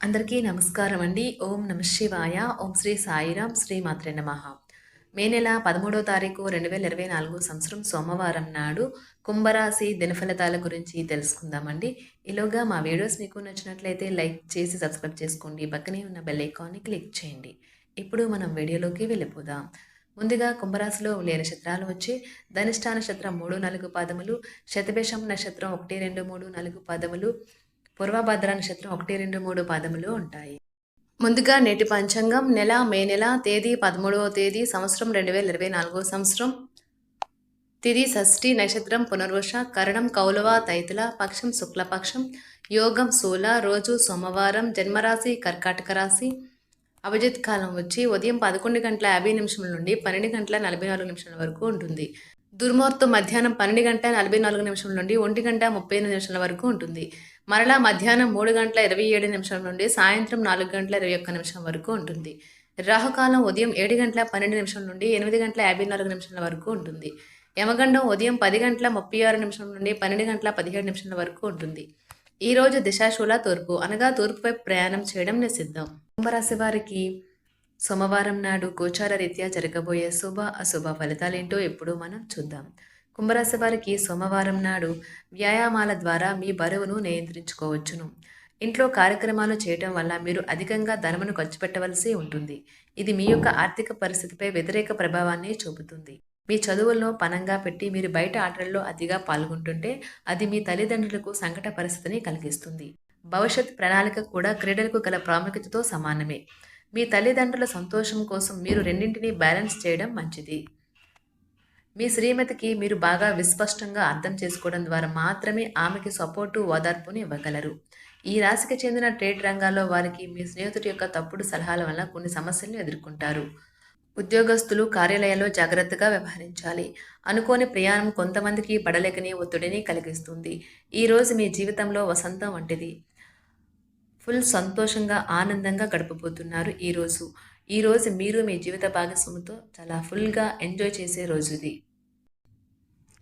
అందరికీ నమస్కారం అండి. ఓం నమ శివాయ. ఓం శ్రీ సాయిరాం శ్రీ మాత్రే నమ. మే నెల పదమూడో తారీఖు రెండు వేల ఇరవై నాలుగు సంవత్సరం సోమవారం నాడు కుంభరాశి దినఫలితాల గురించి తెలుసుకుందామండి. ఈలోగా మా వీడియోస్ మీకు నచ్చినట్లయితే లైక్ చేసి సబ్స్క్రైబ్ చేసుకోండి. పక్కనే ఉన్న బెల్ ఐకాన్ని క్లిక్ చేయండి. ఇప్పుడు మనం వీడియోలోకి వెళ్ళిపోదాం. ముందుగా కుంభరాశిలో ఉండే నక్షత్రాలు వచ్చి ధనిష్ట నక్షత్రం మూడు నాలుగు పాదములు శతభేషం నక్షత్రం ఒకటి రెండు మూడు నాలుగు పాదములు పూర్వభద్ర నక్షత్రం ఒకటి రెండు మూడు పాదములు ఉంటాయి. ముందుగా నేటి పంచాంగం. నెల మే నెల తేదీ పదమూడవ తేదీ సంవత్సరం రెండు వేల ఇరవై నాలుగో సంవత్సరం. తిది షష్ఠి నక్షత్రం పునర్వశ కరణం కౌలవ తైతుల పక్షం శుక్లపక్షం యోగం శూల రోజు సోమవారం జన్మరాశి కర్కాటక రాశి. అభిజిత్ కాలం వచ్చి ఉదయం పదకొండు గంటల యాభై నిమిషం నుండి పన్నెండు గంటల నలభై నాలుగు నిమిషాల వరకు ఉంటుంది. దుర్ముహూర్తం మధ్యాహ్నం పన్నెండు గంటల నలభై నాలుగు నిమిషం నుండి ఒంటి గంట ముప్పై ఎనిమిది నిమిషాల వరకు ఉంటుంది. మరలా మధ్యాహ్నం మూడు గంటల ఇరవై ఏడు నిమిషం నుండి సాయంత్రం నాలుగు గంటల ఇరవై ఒక్క నిమిషం వరకు ఉంటుంది. రాహుకాలం ఉదయం ఏడు గంటల పన్నెండు నిమిషం నుండి ఎనిమిది గంటల యాభై నాలుగు నిమిషాల వరకు ఉంటుంది. యమగండం ఉదయం పది గంటల ముప్పై ఆరు నిమిషం నుండి పన్నెండు గంటల పదిహేడు నిమిషాల వరకు ఉంటుంది. ఈ రోజు దిశాశూల తూర్పు అనగా తూర్పుపై ప్రయాణం చేయడం నిషిద్ధం. కుంభరాశి వారికి సోమవారం నాడు గోచార రీత్యా జరగబోయే శుభ అశుభ ఫలితాలేంటో ఎప్పుడూ మనం చూద్దాం. కుంభరాశి వారికి సోమవారం నాడు వ్యాయామాల ద్వారా మీ బరువును నియంత్రించుకోవచ్చును. ఇంట్లో కార్యక్రమాలు చేయటం వల్ల మీరు అధికంగా ధనమును ఖర్చు పెట్టవలసి ఉంటుంది. ఇది మీ యొక్క ఆర్థిక పరిస్థితిపై వ్యతిరేక ప్రభావాన్ని చూపుతుంది. మీ చదువులను పనంగా పెట్టి మీరు బయట ఆటల్లో అతిగా పాల్గొంటుంటే అది మీ తల్లిదండ్రులకు సంకట పరిస్థితిని కలిగిస్తుంది. భవిష్యత్ ప్రణాళిక కూడా క్రీడలకు గల ప్రాముఖ్యతతో సమానమే. మీ తల్లిదండ్రుల సంతోషం కోసం మీరు రెండింటినీ బ్యాలెన్స్ చేయడం మంచిది. మీ శ్రీమతికి మీరు బాగా విస్పష్టంగా అర్థం చేసుకోవడం ద్వారా మాత్రమే ఆమెకి సపోర్టు ఓదార్పును ఇవ్వగలరు. ఈ రాశికి చెందిన ట్రేడ్ రంగాల్లో వారికి మీ స్నేహితుడి యొక్క తప్పుడు సలహాల వల్ల కొన్ని సమస్యలను ఎదుర్కొంటారు. ఉద్యోగస్తులు కార్యాలయాల్లో జాగ్రత్తగా వ్యవహరించాలి. అనుకోని ప్రయాణం కొంతమందికి పడలేకని ఒత్తిడిని కలిగిస్తుంది. ఈరోజు మీ జీవితంలో వసంతం వంటిది. ఫుల్ సంతోషంగా ఆనందంగా గడపబోతున్నారు ఈరోజు ఈరోజు మీరు మీ జీవిత భాగస్వామితో చాలా ఫుల్గా ఎంజాయ్ చేసే రోజు ఇది.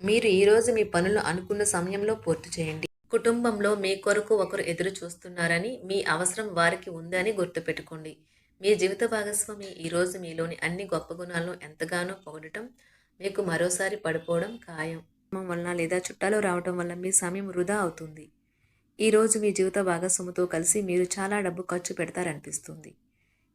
మీరు ఈరోజు మీ పనులు అనుకున్న సమయంలో పూర్తి చేయండి. కుటుంబంలో మీ కొరకు ఒకరు ఎదురు చూస్తున్నారని మీ అవసరం వారికి ఉందని గుర్తుపెట్టుకోండి. మీ జీవిత భాగస్వామి ఈరోజు మీలోని అన్ని గొప్ప గుణాలను ఎంతగానో పొగడటం మీకు మరోసారి పడిపోవడం ఖాయం. వలన లేదా చుట్టాలు రావటం వల్ల మీ సమయం వృధా అవుతుంది. ఈరోజు మీ జీవిత భాగస్వామితో కలిసి మీరు చాలా డబ్బు ఖర్చు పెడతారనిపిస్తుంది.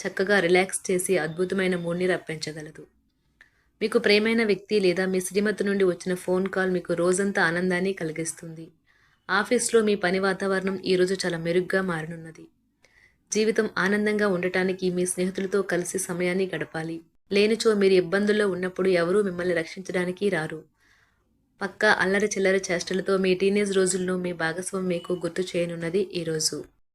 చక్కగా రిలాక్స్ చేసి అద్భుతమైన మూడ్ని రప్పించగలదు. మీకు ప్రేమైన వ్యక్తి లేదా మీ శ్రీమతి నుండి వచ్చిన ఫోన్ కాల్ మీకు రోజంతా ఆనందాన్ని కలిగిస్తుంది. ఆఫీస్లో మీ పని వాతావరణం ఈరోజు చాలా మెరుగ్గా మారనున్నది. జీవితం ఆనందంగా ఉండటానికి మీ స్నేహితులతో కలిసి సమయాన్ని గడపాలి. లేనిచో మీరు ఇబ్బందుల్లో ఉన్నప్పుడు ఎవరూ మిమ్మల్ని రక్షించడానికి రారు. పక్క అల్లరి చిల్లరి చేష్టలతో మీ టీనేజ్ రోజుల్లో మీ భాగస్వామి మీకు గుర్తు చేయనున్నది ఈరోజు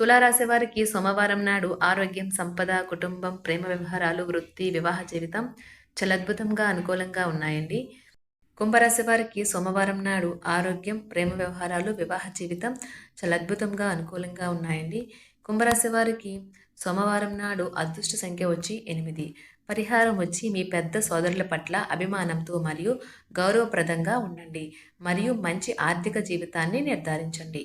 తులారాశి వారికి సోమవారం నాడు ఆరోగ్యం సంపద కుటుంబం ప్రేమ వ్యవహారాలు వృత్తి వివాహ జీవితం చాలా అద్భుతంగా అనుకూలంగా ఉన్నాయండి. కుంభరాశి వారికి సోమవారం నాడు ఆరోగ్యం ప్రేమ వ్యవహారాలు వివాహ జీవితం చాలా అద్భుతంగా అనుకూలంగా ఉన్నాయండి. కుంభరాశి వారికి సోమవారం నాడు అదృష్ట సంఖ్య వచ్చి ఎనిమిది. పరిహారం వచ్చి మీ పెద్ద సోదరుల పట్ల అభిమానంతో మరియు గౌరవప్రదంగా ఉండండి. మరియు మంచి ఆర్థిక జీవితాన్ని నిర్ధారించండి.